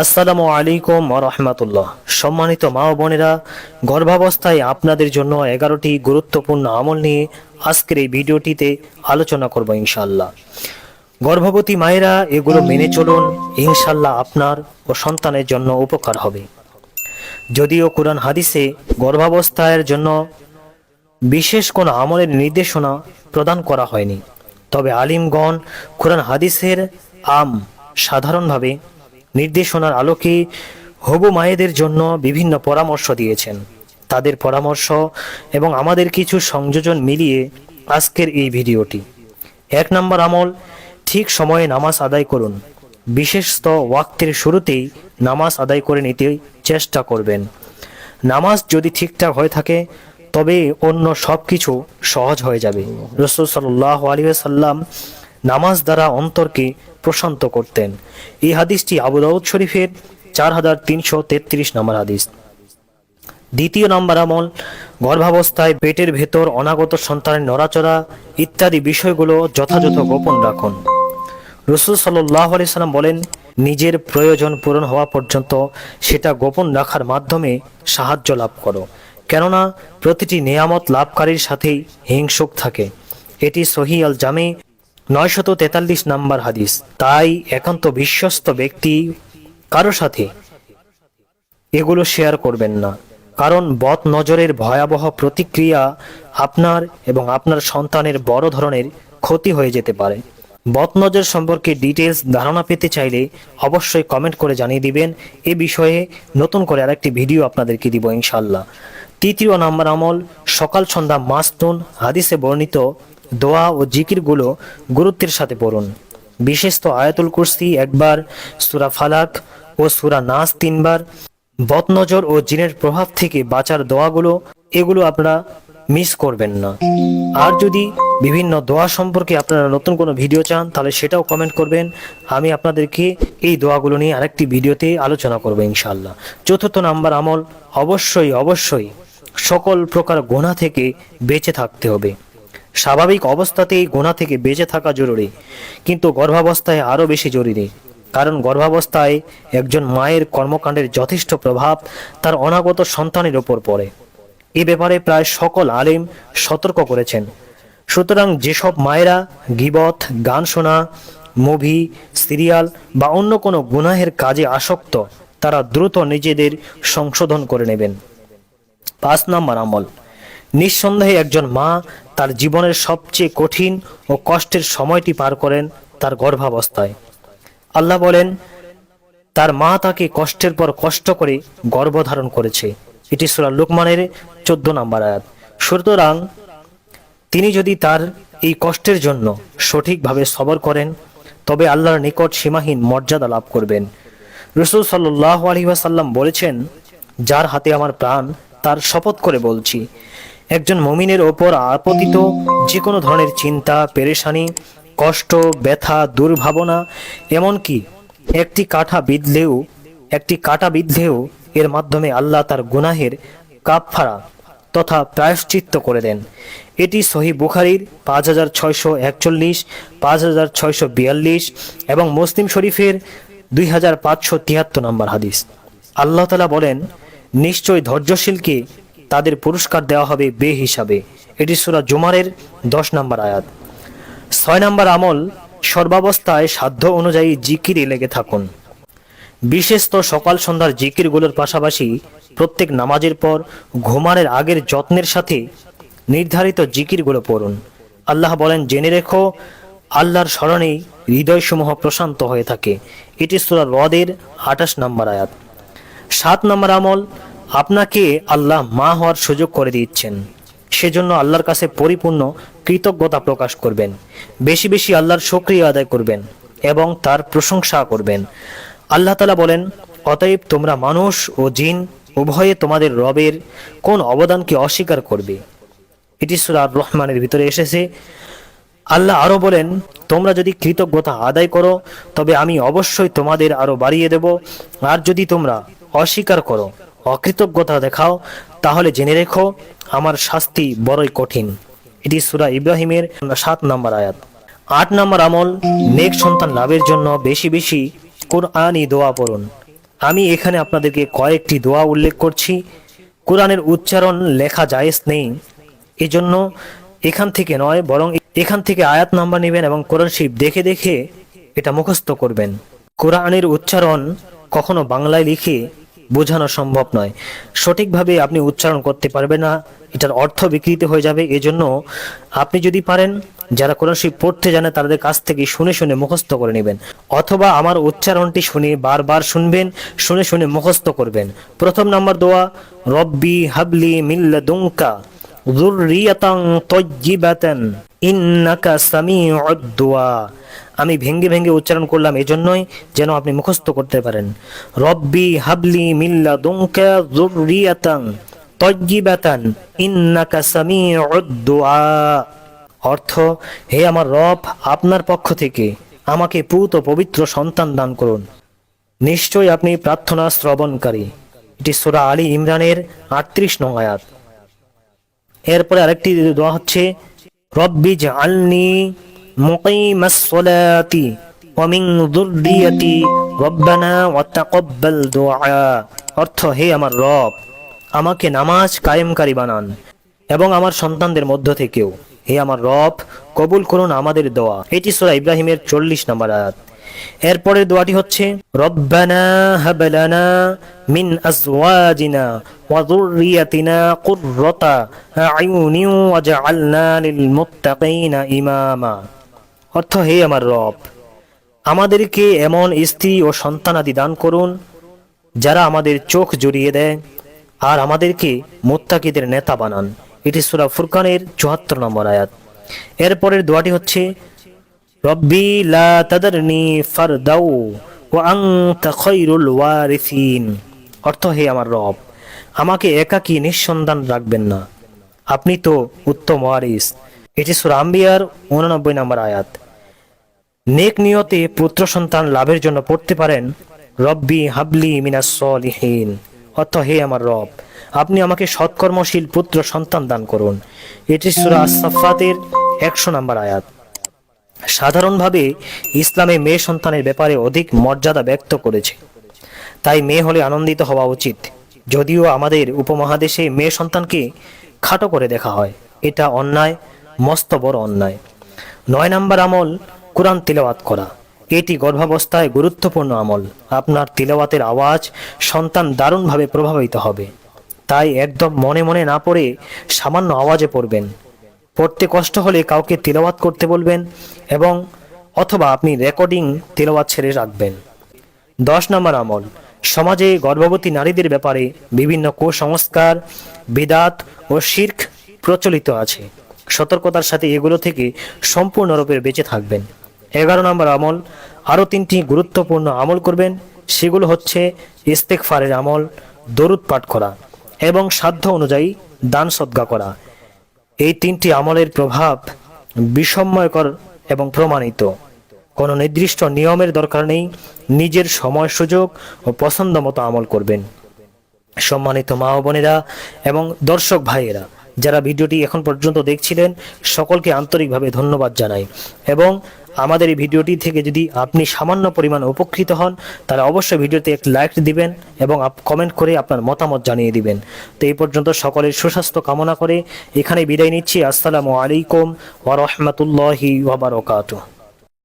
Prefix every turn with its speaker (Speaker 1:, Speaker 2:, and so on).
Speaker 1: আসসালামু আলাইকুম রহমতুল্লাহ। সম্মানিত মা ও বোনেরা, গর্ভাবস্থায় আপনাদের জন্য এগারোটি গুরুত্বপূর্ণ আমল নিয়ে আজকের এই ভিডিওটিতে আলোচনা করব ইনশাল্লাহ গর্ভবতী মায়েরা, এগুলো মেনে চলুন ইনশাল্লাহ আপনার ও সন্তানের জন্য উপকার হবে। যদিও কোরআন হাদিসে গর্ভাবস্থায়ের জন্য বিশেষ কোনো আমলের নির্দেশনা প্রদান করা হয়নি, তবে আলিমগণ কোরআন হাদিসের আম সাধারণভাবে নির্দেশনার আলোকে হবু মায়েদের জন্য বিভিন্ন পরামর্শ দিয়েছেন। তাদের পরামর্শ এবং আমাদের কিছু সংযোজন মিলিয়ে আজকের এই ভিডিওটি। এক নম্বর আমল, ঠিক সময়ে নামাজ আদায় করুন। বিশেষত ওয়াক্তের শুরুতেই নামাজ আদায় করে নিতে চেষ্টা করবেন। নামাজ যদি ঠিকঠাক হয়ে থাকে, তবে অন্য সব কিছু সহজ হয়ে যাবে। রসুল সাল্লাহ আলী সাল্লাম নামাজ দ্বারা অন্তরকে প্রশান্ত করতেন। এই হাদিসটি আবু দাউদ শরীফের চার হাজার তিনশো তেত্রিশ নম্বর হাদিস। দ্বিতীয় নম্বর আমল, গর্ভাবস্থায় পেটের ভেতর অনাগত সন্তানের নড়াচড়া ইত্যাদি বিষয়গুলো যথাযথ গোপন রাখুন। রসুল সাল্লাহ সাল্লাম বলেন, নিজের প্রয়োজন পূরণ হওয়া পর্যন্ত সেটা গোপন রাখার মাধ্যমে সাহায্য লাভ করো। কেননা, প্রতিটি নিয়ামত লাভকারীর সাথেই হিংসুক থাকে। এটি সহি আল জামে নয়শত তেতাল্লিশ নাম্বার হাদিস। তাই একান্ত বিশ্বস্ত ব্যক্তি কারও সাথে এগুলো শেয়ার করবেন না। কারণ বদ নজরের ভয়াবহ প্রতিক্রিয়া আপনার এবং আপনার সন্তানের বড় ধরনের ক্ষতি হয়ে যেতে পারে। বদনজর সম্পর্কে ডিটেলস ধারণা পেতে চাইলে অবশ্যই কমেন্ট করে জানিয়ে দিবেন। এ বিষয়ে নতুন করে আরেকটি ভিডিও আপনাদেরকে দিব ইনশাল্লাহ তৃতীয় নাম্বার আমল, সকাল সন্ধ্যা মাস্তুন, হাদিসে বর্ণিত দোয়া ও জিকিরগুলো গুরুত্বের সাথে পড়ুন। বিশেষত আয়াতুল কুরসি একবার, সুরা ফালাক ও সুরা নাস তিনবার, বদনজর ও জিনের প্রভাব থেকে বাঁচার দোয়াগুলো, এগুলো আপনারা মিস করবেন না। আর যদি বিভিন্ন দোয়া সম্পর্কে আপনারা নতুন কোনো ভিডিও চান, তাহলে সেটাও কমেন্ট করবেন। আমি আপনাদেরকে এই দোয়াগুলো নিয়ে আরেকটি ভিডিওতে আলোচনা করব ইনশাল্লাহ চতুর্থ নাম্বার আমল অবশ্যই অবশ্যই সকল প্রকার গোনা থেকে বেঁচে থাকতে হবে। স্বাভাবিক অবস্থাতেই গোনা থেকে বেঁচে থাকা জরুরি। কিন্তু গর্ভাবস্থায় আরও বেশি জরুরি। কারণ গর্ভাবস্থায় একজন মায়ের কর্মকাণ্ডের যথেষ্ট প্রভাব তার অনাগত সন্তানের ওপর পড়ে। এ ব্যাপারে প্রায় সকল আলিম সতর্ক করেছেন। সুতরাং যেসব মায়েরা গিবত, গান শোনা, মুভি, সিরিয়াল বা অন্য কোনো গুনাহের কাজে আসক্ত, তারা দ্রুত নিজেদের সংশোধন করে নেবেন। পাঁচ নম্বর আমল। নিঃসন্দেহে একজন মা তার জীবনের সবচেয়ে কঠিন ও কষ্টের সময়টি পার করেন তার গর্ভাবস্থায়। আল্লাহ বলেন, তার মা তাকে কষ্টের পর কষ্ট করে গর্ভধারণ করেছে। এটি সুরা লুকমানের চোদ্দ নম্বর আয়াত। সুতরাং তিনি যদি তার এই কষ্টের জন্য সঠিকভাবে সবর করেন, তবে আল্লাহর নিকট সীমাহীন মর্যাদা লাভ করবেন। রসুল সাল্লাহ আলহিহাসাল্লাম বলেছেন, যার হাতে আমার প্রাণ, তার শপথ করে বলছি একজন মমিনের ওপর আপতিত যে কোনো ধরনের চিন্তা, পেরেশানি, কষ্ট, ব্যথা, দুর্ভাবনা, এমনকি একটি কাঠা বিঁধলেও, একটি কাটা বিদ্ধেও এর মাধ্যমে আল্লাহ তার গুনাহের কাপফারা তথা প্রায়শ্চিত্ত করে দেন। এটি সহি বুখারির পাঁচ হাজার ছয়শো একচল্লিশ, পাঁচ হাজার ছয়শো বিয়াল্লিশ এবং মুসলিম শরীফের দুই হাজার পাঁচশো তিয়াত্তর নম্বর হাদিস। আল্লাহ তালা বলেন, নিশ্চয় ধৈর্যশীলকে তাদের পুরস্কার দেওয়া হবে বে হিসাবে এটি সুরা জুমারের দশ নম্বর আয়াত। ছয় নম্বর আমল, সর্বাবস্থায় সাধ্য অনুযায়ী জিকিরে লেগে থাকুন। বিশেষ তো সকাল সন্ধ্যার জিকিরগুলোর পাশাপাশি প্রত্যেক নামাজের পর ঘুমানোর আগের যত্নের সাথে নির্ধারিত জিকিরগুলো পড়ুন। আল্লাহ বলেন, জেনে রেখো, আল্লাহর স্মরণেই হৃদয়সমূহ প্রশান্ত হয়ে থাকে। এটি সুরা রদের আঠাশ নম্বর আয়াত। সাত নম্বর আমল আপনাকে আল্লাহ মা হওয়ার সুযোগ করে দিচ্ছেন। সেজন্য আল্লাহর কাছে পরিপূর্ণ কৃতজ্ঞতা প্রকাশ করবেন। বেশি বেশি আল্লাহর সক্রিয় আদায় করবেন এবং তার প্রশংসা করবেন। আল্লাহ তালা বলেন, অতএব তোমরা মানুষ ও জিন উভয়ে তোমাদের রবের কোন অবদানকে অস্বীকার করবে? এটি সুরা রহমানের ভিতরে এসেছে। আল্লাহ আরও বলেন, তোমরা যদি কৃতজ্ঞতা আদায় করো, তবে আমি অবশ্যই তোমাদের আরও বাড়িয়ে দেব। আর যদি তোমরা অস্বীকার করো অকৃতজ্ঞতা দেখাও, তাহলে জেনে রেখো, আমার শাস্তি বড়ই কঠিন। এটি সুরা ইব্রাহিমের সাত নম্বর আয়াত। আট নম্বর আমল, নেক সন্তান লাভের জন্য বেশি বেশি কোরআনই দোয়া পড়ুন। আমি এখানে আপনাদেরকে কয়েকটি দোয়া উল্লেখ করছি। কোরআনের উচ্চারণ লেখা জায়েজ নেই। এজন্য এখান থেকে নয়, বরং এখান থেকে আয়াত নাম্বার নেবেন এবং কোরআন শরীফ দেখে দেখে এটা মুখস্থ করবেন। কোরআনের উচ্চারণ কখনো বাংলায় লিখে বোঝানো সম্ভব নয়। সঠিকভাবে আপনি উচ্চারণ করতে পারবেন না, এটার অর্থ বিকৃত হয়ে যাবে। এজন্য আপনি যদি পারেন, যারা কোরআন শরীফ পড়তে জানে, তাদের কাছ থেকে শুনে শুনে মুখস্থ করে নেবেন। অথবা আমার উচ্চারণটি শুনে বারবার শুনবেন, শুনে শুনে মুখস্থ করবেন। প্রথম নাম্বার দোয়া, রব্বি হাবলি মিল্লা দুঙ্কা যুররিয়াতান তাইয়্যিবাতান ইন্নাকা সামিউদ দুআ আমি ভেঙ্গে ভেঙ্গে উচ্চারণ করলাম, এজন্যই যেন আপনি মুখস্থ করতে পারেন। রব্বি হাবলি মিল্লা দুঙ্কা যুররিয়াতান তাইয়্যিবাতান ইন্নাকা সামিউদ অর্থ, হে আমার রব, আপনার পক্ষ থেকে আমাকে পুত ও পবিত্র সন্তান দান করুন। নিশ্চয়ই আপনি প্রার্থনা শ্রবণকারী। এটি সোরা আলী ইমরানের আটত্রিশ নং আয়াত। এরপরে আরেকটি দোয়া হচ্ছে, রব্বি জাআলনি ওয়া মিন যুররিয়াতি রব্বানা ওয়া তাকাব্বাল দুআ। অর্থ, হে আমার রব, আমাকে নামাজ কায়েমকারী বানান এবং আমার সন্তানদের মধ্য থেকেও। হে আমার রব, কবুল করুন আমাদের দোয়া। এটি সূরা ইব্রাহিমের চল্লিশ নম্বর আয়াত। এরপরের দোয়াটি হচ্ছে, রব্বানা হাবলানা মিন আজওয়াজিনা ওয়া যুররিয়াতিনা কুররাতা আয়ুনি ওয়াজআলনা লিল মুত্তাকিনা ইমামা। অর্থ, হে আমার রব, আমাদেরকে এমন স্ত্রী ও সন্তানাদি দান করুন, যারা আমাদের চোখ জড়িয়ে দেয় আর আমাদেরকে মোত্তাকিদের নেতা বানান। এটি সুরা ফুরকানের চুয়াত্তর নম্বর আয়াত। এরপরের দোয়াটি হচ্ছে, রব্বি লা তাদারনি ফারদাউ ওয়ারিসিন। অর্থ, হে আমার রব, আমাকে একাকী নিঃসন্ধান রাখবেন না। আপনি তো উত্তম ওয়ারিস। এটি সূরা আম্বিয়ার উননব্বই নম্বর আয়াত। নেক নিয়তে পুত্র সন্তান লাভের জন্য পড়তে পারেন? রব্বি হাবলি মিনাস সলিহিন। অর্থ হে আমার রব, আপনি আমাকে সৎকর্মশীল পুত্র সন্তান দান করুন। এটি সুরা সাফাতের একশো নম্বর আয়াত। সাধারণভাবে ইসলামে মেয়ে সন্তানের ব্যাপারে অধিক মর্যাদা ব্যক্ত করেছে। তাই মেয়ে হলে আনন্দিত হওয়া উচিত। যদিও আমাদের উপমহাদেশে মেয়ে সন্তানকে খাটো করে দেখা হয়। এটা অন্যায়, মস্ত বড় অন্যায়। নয় নম্বর আমল কোরআন তিলাওয়াত করা। এটি গর্ভাবস্থায় গুরুত্বপূর্ণ আমল। আপনার তিলাওয়াতের আওয়াজ সন্তান দারুণভাবে প্রভাবিত হবে। তাই একদম মনে মনে না পড়ে সামান্য আওয়াজে পড়বেন। পড়তে কষ্ট হলে কাউকে তিলাওয়াত করতে বলবেন এবং অথবা আপনি রেকর্ডিং তিলাওয়াত ছেড়ে রাখবেন। দশ নম্বর আমল, সমাজে গর্ভবতী নারীদের ব্যাপারে বিভিন্ন কুসংস্কার, বিদাত ও শির্ক প্রচলিত আছে। সতর্কতার সাথে এগুলো থেকে সম্পূর্ণরূপে বেঁচে থাকবেন। এগারো নম্বর আমল। আরও তিনটি গুরুত্বপূর্ণ আমল করবেন। সেগুলো হচ্ছে ইস্তেকফারের আমল, দরুদ পাঠ করা এবং সাধ্য অনুযায়ী দান সদ্গা করা। এই তিনটি আমলের প্রভাব বিস্ময়কর এবং প্রমাণিত। কোনো নির্দিষ্ট নিয়মের দরকার নেই। নিজের সময় সুযোগ ও পছন্দ মতো আমল করবেন। সম্মানিত মা বোনেরা এবং দর্শক ভাইয়েরা যারা ভিডিওটি এখন পর্যন্ত দেখছিলেন, সকলকে আন্তরিকভাবে ধন্যবাদ জানাই। এবং আমাদের এই ভিডিওটি থেকে যদি আপনি সামান্য পরিমাণ উপকৃত হন, তাহলে অবশ্যই ভিডিওতে এক লাইক দিবেন এবং কমেন্ট করে আপনার মতামত জানিয়ে দিবেন। তো এই পর্যন্ত সকলের সুস্বাস্থ্য কামনা করে এখানে বিদায় নিচ্ছি। আসসালামু আলাইকুম ওয়া বারাকাতুহু।